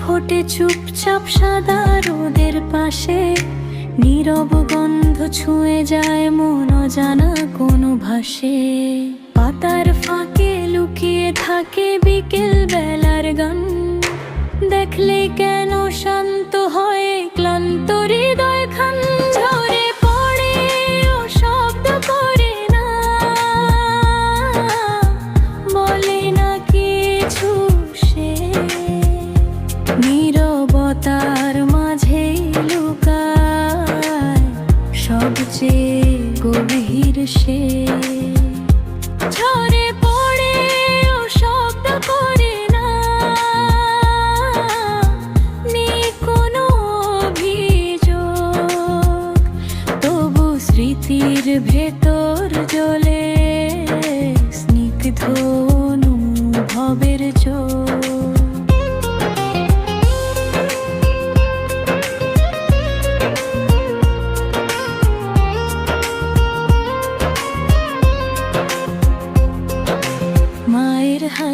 ফোটে চুপচাপ সাদা রোদের পাশে। নীরব গন্ধ ছুঁয়ে যায় মন জানা কোনো ভাষে পাতার ফাঁকে লুকিয়ে থাকে বিকেল বেলার গান। দেখলে কেন শান্ত সবচেয়ে গভীর সে। ঝরে পড়ে ও শব্দ করে না। নেই কোনো অভিযোগ, তবু স্মৃতির ভেতর জ্বলে স্নিগ্ধ অনুভবের চোখ।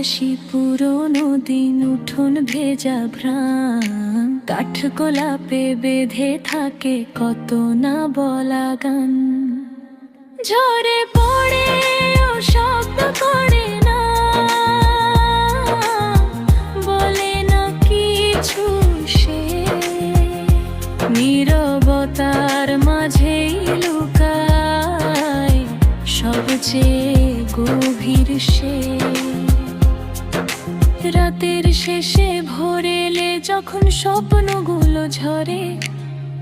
হাসি পুরনো দিন, উঠোন ভেজা ভ্রাম কাঠ গোলাপে বেঁধে থাকে কত না বলা গান। ঝরে পড়ে ও শব্দ করে না। বলে না কিছু সে। নীরবতার মাঝেই লুকায় সবচেয়ে গভীর সে। রাতের শেষে ভোর এলে যখন স্বপ্নগুলো ঝরে,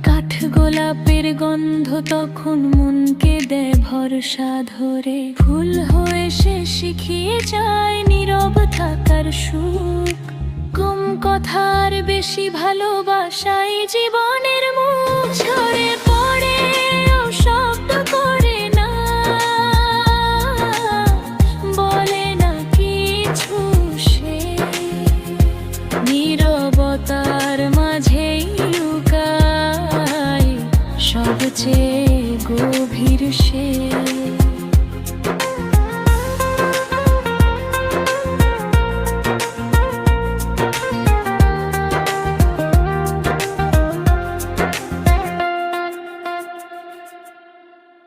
কাঠ গোলাপের গন্ধ তখন মনকে দেয় ভরসা ধরে। ফুল হয়ে সে শিখিয়ে যায় নীরব থাকার সুখ। কম কথার বেশি ভালোবাসায় ঝরে সবচেয়ে গভীর সে